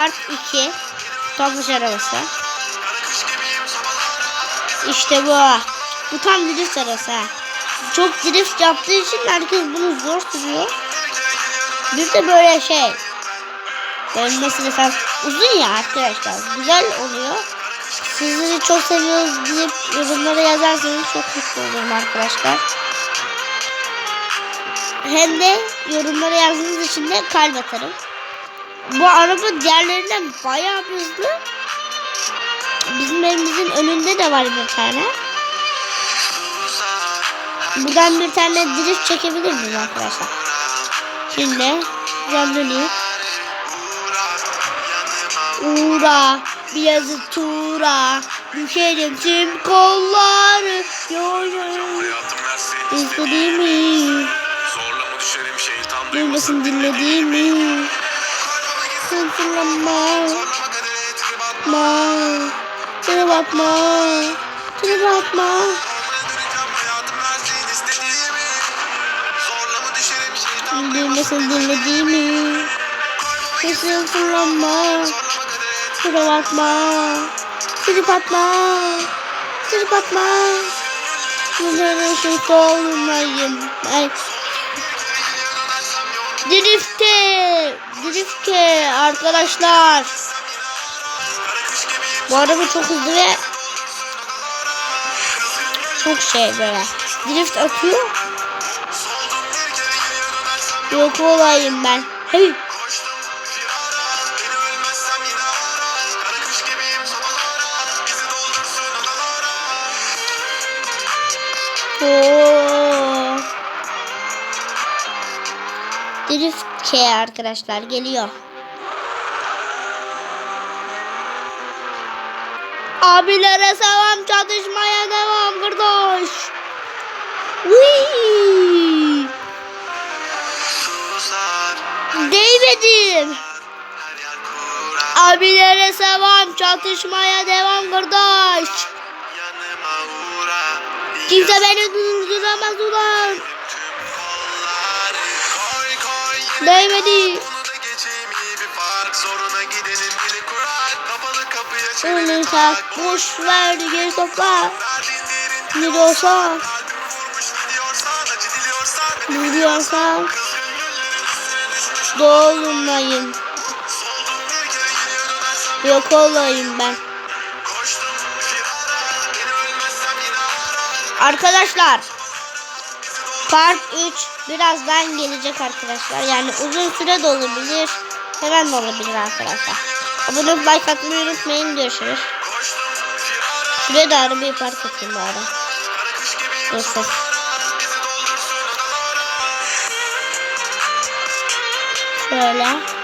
Part 2 Tomuş arabası. İşte bu. Bu tam drift arası ha. Çok drift yaptığı için herkes bunu zor sürüyor. Bir de böyle şey. Nasıl desem uzun ya arkadaşlar. Güzel oluyor. Sizleri çok seviyoruz deyip yorumlara yazarsanız çok mutlu olurum arkadaşlar. Hem de yorumlara yazdığınız için de kalp atarım. Bu araba diğerlerinden bayağı hızlı. Bizim evimizin önünde de var bir tane. Buradan bir tane drift çekebilir miyim arkadaşlar? Şimdi ben döneyim. Uğra bir yazı tura Düşerim tüm kolları Yo yo Hayatım versin İstediğimi Duymasın dinlediğimi Sıfırlanma Bakma Şuna bakma Şuna bakma Duymasın dinlediğimi Sıfırlanma Şuna bakma Trip atma Trip atma Bunların şey olmayayım Ay Drift'e Drift'e arkadaşlar Bu araba çok hızlı ve Çok şey böyle Drift atıyor. Yok olayım ben. Hey! Oo. Drift K arkadaşlar geliyor. Abilere selam çatışmaya devam kardeş. Whee! Değmedim. Abilere selam çatışmaya devam kardeş. Kimse beni durduramaz ulan. Değmedi. Önünü tak boş ver geri topla. Ne de olsa ne diyorsan dolunmayın. Yok olayım ben. Arkadaşlar Part 3 birazdan gelecek arkadaşlar. Yani uzun süre de olabilir. Hemen de olabilir arkadaşlar. Abone olup like atmayı unutmayın. Görüşürüz. Şuraya da arabayı park ettim bari. Neyse. Şöyle.